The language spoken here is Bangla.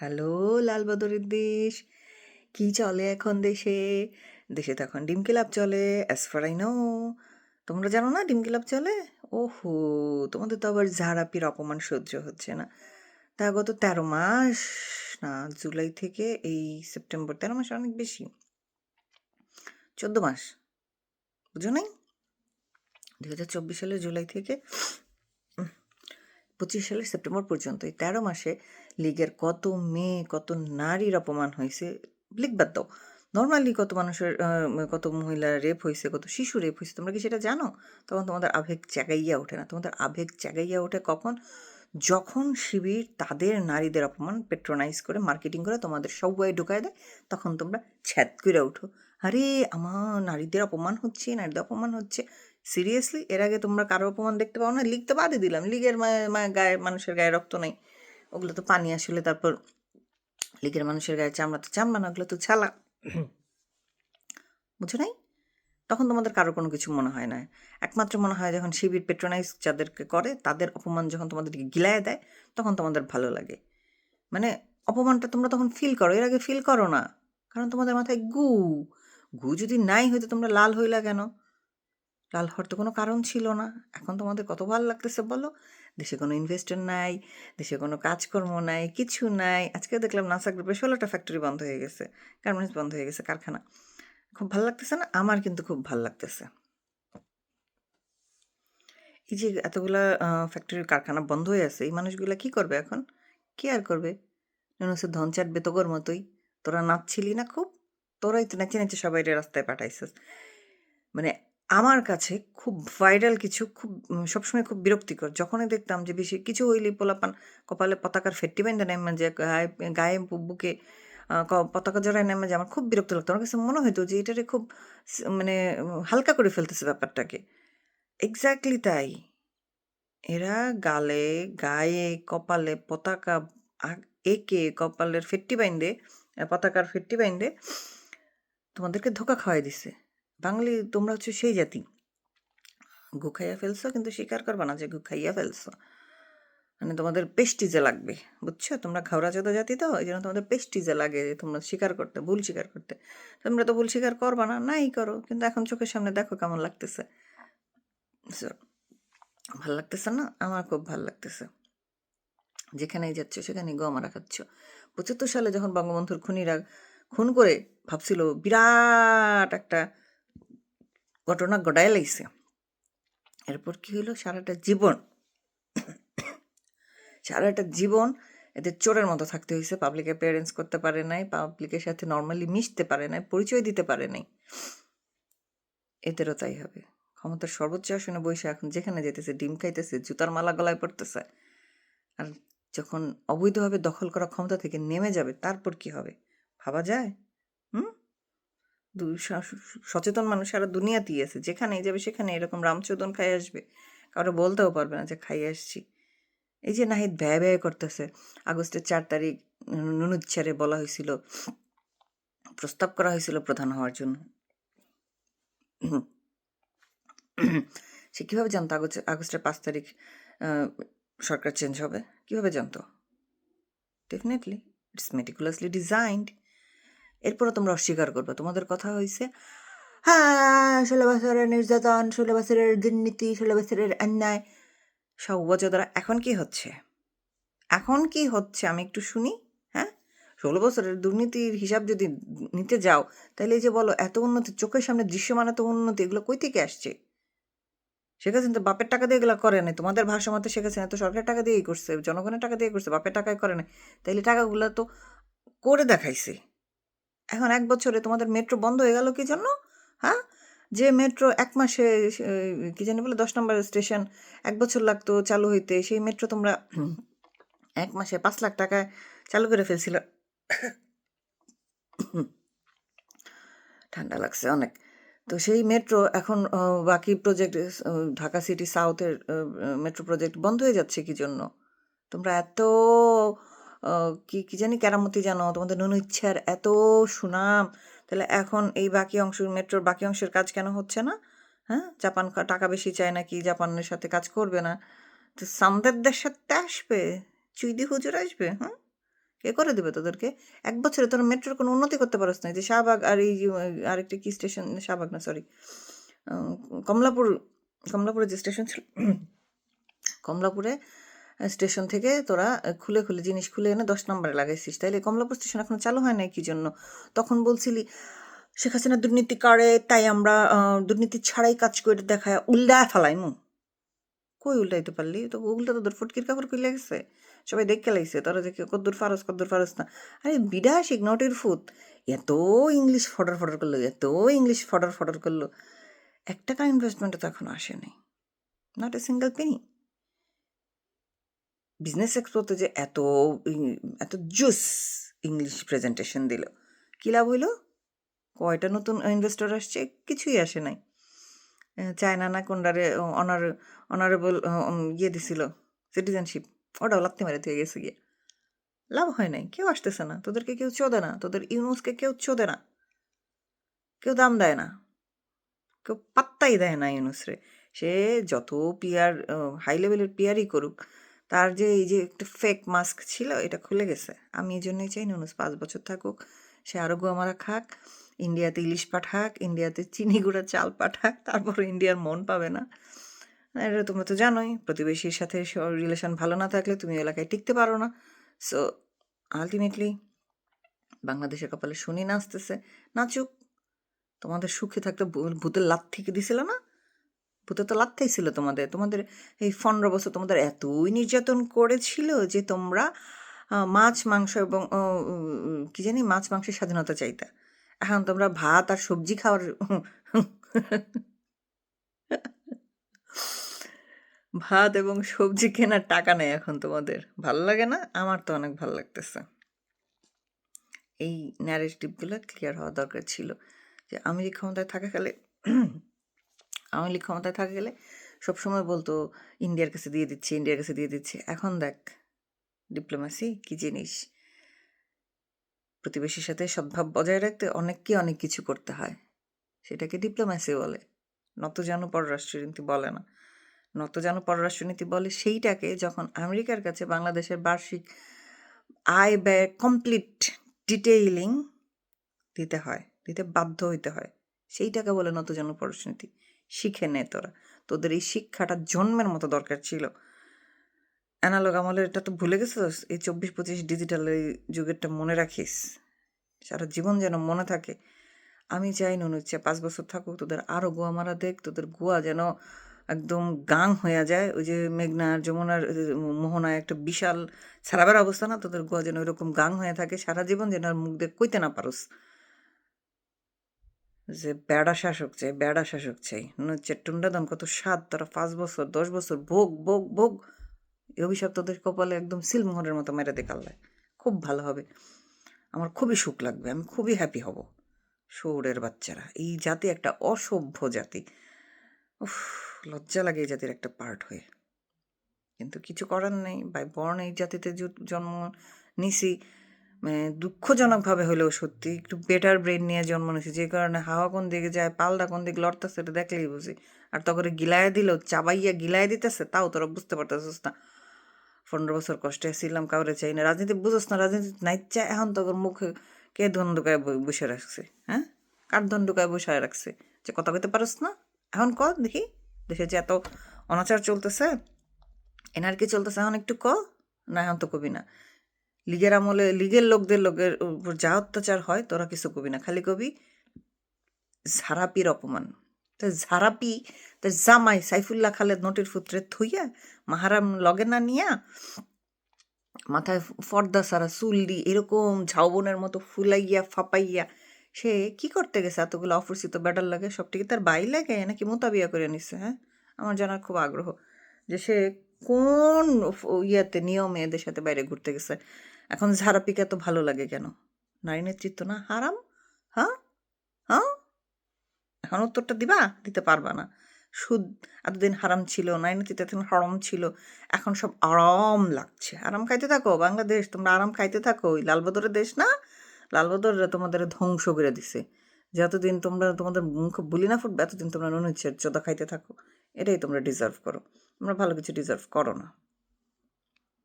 হ্যালো, লালবদরের দেশ। কি চলে এখন দেশে? দেশে তো এখন ডিম ক্লাব চলে অ্যাজ ফার আই নো তোমরা জানো না ডিম ক্লাব চলে? ওহো, তোমাদের তো আবার ঝাড়াপির অপমান সহ্য হচ্ছে না। তা গত তেরো মাস, না, জুলাই থেকে এই সেপ্টেম্বর, তেরো মাস অনেক বেশি। চোদ্দ মাস, বুঝো নাই? দু হাজার চব্বিশ সালের জুলাই থেকে পঁচিশ সালের সেপ্টেম্বর পর্যন্ত এই তেরো মাসে লীগের কত মেয়ে, কত নারীর অপমান হয়েছে লিগ বাদ দাও। নর্মালি কত মানুষের কত মহিলা রেপ হয়েছে কত শিশু রেপ হয়েছে তোমরা কি সেটা জানো? তখন তোমাদের আবেগ জাগাইয়া ওঠে না। তোমাদের আবেগ জাগাইয়া ওঠে কখন? যখন শিবির তাদের নারীদের অপমান পেট্রোনাইজ করে মার্কেটিং করে তোমাদের সবাই ঢুকায় দেয়, তখন তোমরা ছ্যাদ করে উঠো আরে, আমার নারীদের অপমান হচ্ছে, নারীদের অপমান হচ্ছে। সিরিয়াসলি এর আগে তোমরা কারও অপমান দেখতে পাও না? লিখতে তো বাদে দিলাম। লিগের গায়ে, মানুষের গায়ে রক্ত নেই। ওগুলো তো পানি আসলে তারপর লিগের মানুষের গায়ে চামড়া তো চামড়া না, ওগুলো তো ছালা বুঝো নাই? তখন তোমাদের কারও কোনো কিছু মনে হয় না। একমাত্র মনে হয় যখন শিবির পেট্রোনাইজ যাদেরকে করে, তাদের অপমান যখন তোমাদেরকে গিলায় দেয়, তখন তোমাদের ভালো লাগে। মানে অপমানটা তোমরা তখন ফিল করো, এর আগে ফিল করো না। কারণ তোমাদের মাথায় গু। গু যদি নাই হইতো তোমরা লাল হইলা কেন? লাল হওয়ার তো কোনো কারণ ছিল না। এখন তোমাদের কত ভালো লাগতেছে বলো? দেশে কোনো ইনভেস্টর নাই, দেশে কোনো কাজকর্ম নাই, কিছু নাই। আজকে দেখলাম নাসা গ্রুপে ষোলোটা ফ্যাক্টরি বন্ধ হয়ে গেছে গার্মেন্টস বন্ধ হয়ে গেছে, কারখানা। খুব ভালো লাগতেছে না? আমার কিন্তু খুব ভালো লাগতেছে। এই যে এতগুলা ফ্যাক্টরির কারখানা বন্ধ হয়ে আছে, এই মানুষগুলা কি করবে এখন? কি আর করবে? নুনুসের ধন চাটবে তোগর মতোই। তোরা নাচছিলি না খুব? তোরাই তো নাচে নাচে সবাই রাস্তায় পাঠাইছিস। মানে আমার কাছে খুব ভাইরাল কিছু, খুব সবসময় খুব বিরক্তিকর। যখনই দেখতাম যে বেশি কিছু হইলে পোলাপান কপালে পতাকার ফেট্টি বাইন্দা নেমে যে গায়ে গায়ে বুকে পতাকা জড়ায় নেমে যে আমার খুব বিরক্ত লাগতো। আমার কাছে মনে হতো যে এটারে খুব মানে হালকা করে ফেলতেছে ব্যাপারটাকে। এক্স্যাক্টলি তাই। এরা গালে, গায়ে, কপালে পতাকা এঁকে কপালের ফেট্টি বাইন্দে পতাকার ফেট্টি বাইন্দে তোমাদেরকে ধোকা খাওয়াই দিছে। বাঙালি তোমরা হচ্ছে সেই জাতি। গু খাইয়া ফেলছো কিন্তু স্বীকার করবা না যে গু খাইয়া ফেলছো। মানে তোমাদের পেস্টিজে লাগবে, বুঝছ? তোমরা খাওয়া চোদা জাতি তো, এই জন্য তোমাদের পেস্টিজে লাগে যে তোমরা স্বীকার করতে, ভুল স্বীকার করতে। তোমরা তো ভুল স্বীকার করবা না, নাই করো, কিন্তু এখন চোখের সামনে দেখো কেমন লাগতেছে। ভালো লাগতেছে না? আমার খুব ভালো লাগতেছে। যেখানেই যাচ্ছ, সেখানেই গমারা খাচ্ছ। পঁচাত্তর সালে যখন বঙ্গবন্ধুর খুনিরা খুন করে, ভাবছিল বিরাট একটা ঘটনা ঘটায় লাগছে। এরপর কি হলো সারাটা জীবন সারাটা জীবন এদের চোরের মতো থাকতে হয়েছে পাবলিক অ্যাপিয়ারেন্স করতে পারে নাই পাবলিকের সাথে নর্মালি মিশতে পারে নাই, পরিচয় দিতে পারে নাই। এদেরও তাই হবে। ক্ষমতার সর্বোচ্চ আসনে বসে এখন যেখানে যেতেছে, ডিম খাইতেছে, জুতার মালা গলায় পড়তেছে আর যখন অবৈধভাবে দখল করা ক্ষমতা থেকে নেমে যাবে, তারপর কি হবে? ভাবা যায়? সচেতন মানুষ সারা দুনিয়াতেই আছে। যেখানেই যাবে সেখানে এরকম রামচোদন খাই আসবে। কারও বলতেও পারবে না যে, খাই আসছি। এই যে নাহিদ ব্যয় ব্যয় করতেছে। আগস্টের চার তারিখ নুনুচ্ছারে বলা হয়েছিল, প্রস্তাব করা হয়েছিল প্রধান হওয়ার জন্য। সে কীভাবে জানতো আগস্ট আগস্টের পাঁচ তারিখ সরকার চেঞ্জ হবে? কীভাবে জানতো? ডেফিনেটলি ইটস মেটিকুলাসলি ডিজাইন্ড এরপরও তোমরা অস্বীকার করবে। তোমাদের কথা হয়েছে হ্যাঁ ষোলো বছরের নির্যাতন, ষোলো বছরের দুর্নীতি, ষোলো বছরের অন্যায়, সব দ্বারা এখন কি হচ্ছে? এখন কি হচ্ছে? আমি একটু শুনি হ্যাঁ? ষোলো বছরের দুর্নীতির হিসাব যদি নিতে যাও, তাহলে এই যে বলো, এত উন্নতি, চোখের সামনে দৃশ্যমান এত উন্নতি, এগুলো কই থেকে আসছে? শেখ হাসিনা তো বাপের টাকা দিয়ে এগুলো করে নাই। তোমাদের ভাষা মতে শেখ হাসিনা তো সরকারের টাকা দিয়েই করছে, জনগণের টাকা দিয়ে করছে, বাপের টাকায় করে নাই। তাইলে টাকাগুলো তো করে দেখাইছে। এখন এক বছরে তোমাদের মেট্রো বন্ধ হয়ে গেল কি জন্য হ্যাঁ? যে মেট্রো এক মাসে কি জানি বলে, দশ নম্বর স্টেশন এক বছর লাগতো চালু হইতে। সেই মেট্রো তোমরা এক মাসে পাঁচ লাখ টাকায় চালু করে ফেলছিল। ঠান্ডা লাগছে অনেক। তো সেই মেট্রো এখন বাকি প্রজেক্ট ঢাকা সিটি সাউথের মেট্রো প্রজেক্ট বন্ধ হয়ে যাচ্ছে কি জন্য? তোমরা এত কি কি জানি কেরামতি জানো? তোমাদের নুন ইচ্ছার এত সুনাম। তাহলে এখন এই বাকি অংশ, মেট্রোর বাকি অংশের কাজ কেন হচ্ছে না? হ্যাঁ? জাপান টাকা বেশি চায় নাকি জাপানের সাথে কাজ করবে না? তো সামদের দেশের আসবে। চুইদি হুজুর আসবে হ্যাঁ কে করে দেবে তোদেরকে? এক বছরে তোরা মেট্রোর কোনো উন্নতি করতে পারস না। যে শাহবাগ আর এই আরেকটি কি স্টেশন? শাহবাগ না, সরি। কমলাপুর, কমলাপুরে যে স্টেশন ছিল, কমলাপুরে স্টেশন থেকে তোরা খুলে খুলে জিনিস খুলে এনে দশ নম্বরে লাগাইছিস। তাইলে কমলাপুর স্টেশন এখনও চালু হয় নাই কি জন্য? তখন বলছিলি, শেখ হাসিনা দুর্নীতি করে, তাই আমরা দুর্নীতি ছাড়াই কাজ করে দেখায়, উল্টায় ফেলাইমু। কই উল্টাইতে পারলি? তো উল্টা তোদের ফুটকির কাপড় খুলে গেছে। সবাই দেখতে লাগছে তোরা যে কদ্দুর ফারস কদ্দুর ফারস না। আরে বিডাসিক নটির ফুট এত ইংলিশ ফডর ফডর করল, এত ইংলিশ ফডর ফডর করল। এক টাকা ইনভেস্টমেন্টে তো এখনও আসেনি not a single penny business এক্সপোতে যে এত এত জুস ইংলিশ প্রেজেন্টেশন দিল। কী লাভ হইল? কয়টা নতুন ইনভেস্টর আসছে? কিছুই আসে নাই। চায়না না কোনডারে অনার অনারেবল ইয়ে দিছিল সিটিজেনশিপ ওটাও লাগতে মেরে থেকে গেছে গিয়ে। লাভ হয় নাই, কেউ আসতেছে না, তোদেরকে কেউ চোদে না, তোদের ইউনুসকে কেউ চোদে না, কেউ দাম দেয় না, কেউ পাত্তাই দেয় না ইউনুসরে। সে যত পিয়ার হাই লেভেলের পিয়ারই করুক তার যে এই যে একটা ফেক মাস্ক ছিল, এটা খুলে গেছে। আমি এই জন্যই চাই না ইউনুস পাঁচ বছর থাকুক, সে আরও গোয়ামারা খাক ইন্ডিয়াতে ইলিশ পাঠাক ইন্ডিয়াতে চিনি গুঁড়া চাল পাঠাক, তারপর ইন্ডিয়ার মন পাবে না। এটা তোমরা তো জানোই, প্রতিবেশীর সাথে রিলেশন ভালো না থাকলে তুমি এলাকায় টিকতে পারো না। সো আলটিমেটলি বাংলাদেশের কপালে শুনি নাচতেছে। নাচুক। তোমাদের সুখে থাকতে ভূতের লাত থেকে দিছিল না? ভূতে তো লাত্তাই ছিল তোমাদের। তোমাদের এই পনেরো বছর তোমাদের এতই নির্যাতন করেছিল যে তোমরা মাছ, মাংস এবং কি জানি মাছ, মাংসের স্বাধীনতা চাইতা। এখন তোমরা ভাত আর সবজি খাওয়ার ভাত এবং সবজি কেনার টাকা নেই এখন তোমাদের। ভালো লাগে না? আমার তো অনেক ভালো লাগতেছে। এই ন্যারেটিভগুলো ক্লিয়ার হওয়া দরকার ছিল যে আমি ক্ষমতায় থাকা গেলে আওয়ামী লীগ ক্ষমতায় থাকা গেলে সবসময় বলতো, ইন্ডিয়ার কাছে দিয়ে দিচ্ছে, ইন্ডিয়ার কাছে দিয়ে দিচ্ছে। এখন দেখ ডিপ্লোমেসি কি জিনিস? প্রতিবেশীর সাথে সদ্ভাব বজায় রাখতে অনেককে অনেক কিছু করতে হয়। সেটাকে ডিপ্লোম্যাসি বলে। নত যেন পররাষ্ট্রনীতি বলে না। নত যেন পররাষ্ট্রনীতি বলে সেইটাকে যখন আমেরিকার কাছে বাংলাদেশের বার্ষিক আয় ব্যয় কমপ্লিট ডিটেইলিং দিতে হয়, দিতে বাধ্য হইতে হয়, সেইটাকে বলে নত যেন পররাষ্ট্রনীতি। শিখে নে তোরা। তোদের এই শিক্ষাটা জন্মের মতো দরকার ছিল। অ্যানালগ আমলের এটা তো ভুলে গেছিস? এই চব্বিশ পঁচিশ ডিজিটাল এই যুগেরটা মনে রাখিস? সারা জীবন যেন মনে থাকে, আমি চাই নুন ইচ্ছে পাঁচ বছর থাকুক, তোদের আরও গোয়া মারা দেখ, তোদের গোয়া যেন একদম গাং হয়ে যায়। ওই যে মেঘনার যমুনার মোহনায় একটা বিশাল ছাড়াবার অবস্থা না? তোদের গোয়া যেন ওইরকম গাং হয়ে থাকে, সারা জীবন যেন আর মুখ দেখ কইতে না পারোস। যে বেড়া শাসক চাই, বেড়া শাসক চাই। মনে হচ্ছে টুন্ডাদাম কত সাত তারা পাঁচ বছর, দশ বছর, ভোগ ভোগ ভোগ। এই অভিশাপ তোদের কপালে একদম সিলমোহরের মতো মেরে দেখালে খুব ভালো হবে। আমার খুবই সুখ লাগবে, আমি খুবই হ্যাপি হব। শৌরের বাচ্চারা, এই জাতি একটা অসভ্য জাতি। উফ, লজ্জা লাগে এই জাতির একটা পার্ট হয়ে। কিন্তু কিছু করার নেই বাই বর্ণ এই জাতিতে জন্ম নিছি। মানে দুঃখজনকভাবে হলেও সত্যি, একটু বেটার ব্রেন নিয়ে জন্ম নিছি যে কারণে হাওয়া কোন দিকে যায়, পালটা কোন দিকে লড়তেছে এটা দেখলেই বুঝি। আর তখন গিলায় দিল, চাবাইয়া গিলায় দিতেছে, তাও তোরা বুঝতে পারতেছিস না। পনেরো বছর কষ্টে ছিলাম কাউরে চাই না। রাজনীতি বুঝোস না, রাজনীতি নাই চায় এখন তখন মুখে কে ধন্দুকায় বসে রাখছে হ্যাঁ? কার ধন্দুকায় বসে রাখছে? যে কথা কইতে পারস না? এখন ক দেখি। দেশে যে এত অনাচার চলতেছে এনার কি চলতেছে, এখন একটু ক? না, এখন তো কবি না। লীগের আমলে, লিগের লোকদের লোকের উপর যা অত্যাচার হয়, তোরা কিছু কবি না, খালি কবি ঝারাপির অপমান। তো ঝারাপি তো জামাই সাইফুল্লাহ খালেদ নোটের ফুত্রে থুইয়া মাহারাম লগে না নিয়া মাথায় ফর্দা সারা চুল দি এরকম ঝাউবনের মতো ফুলাইয়া, ফাপাইয়া, সে কি করতে গেছে? এতগুলো অপরিচিত ব্যাটার লাগে সব সবটিকে তার বাই লাগে নাকি মোতাবিয়া করে নিছে হ্যাঁ? আমার জানার খুব আগ্রহ যে সে কোন ইয়াতে, নিয়মে এদের সাথে বাইরে ঘুরতে গেছে। এখন ঝাড়াপিকে এত ভালো লাগে কেন? নারী নেতৃত্ব না? হারাম? হ্যাঁ? হ্যাঁ? এখন উত্তরটা দিবা? দিতে পারবা না। সুদ এতদিন হারাম ছিল, নারী নেতৃত্ব এতদিন হরম ছিল, এখন সব আরাম লাগছে। আরাম খাইতে থাকো, বাংলাদেশ, তোমরা আরাম খাইতে থাকো, ওই লালবদরের দেশ না? লালবদররা তোমাদের ধ্বংস করে দিছে। যতদিন তোমরা তোমাদের মুখ বলি না ফুটবে, এতদিন তোমরা নুন চোদা খাইতে থাকো। এটাই তোমরা ডিজার্ভ করো। তোমরা ভালো কিছু ডিজার্ভ করো না।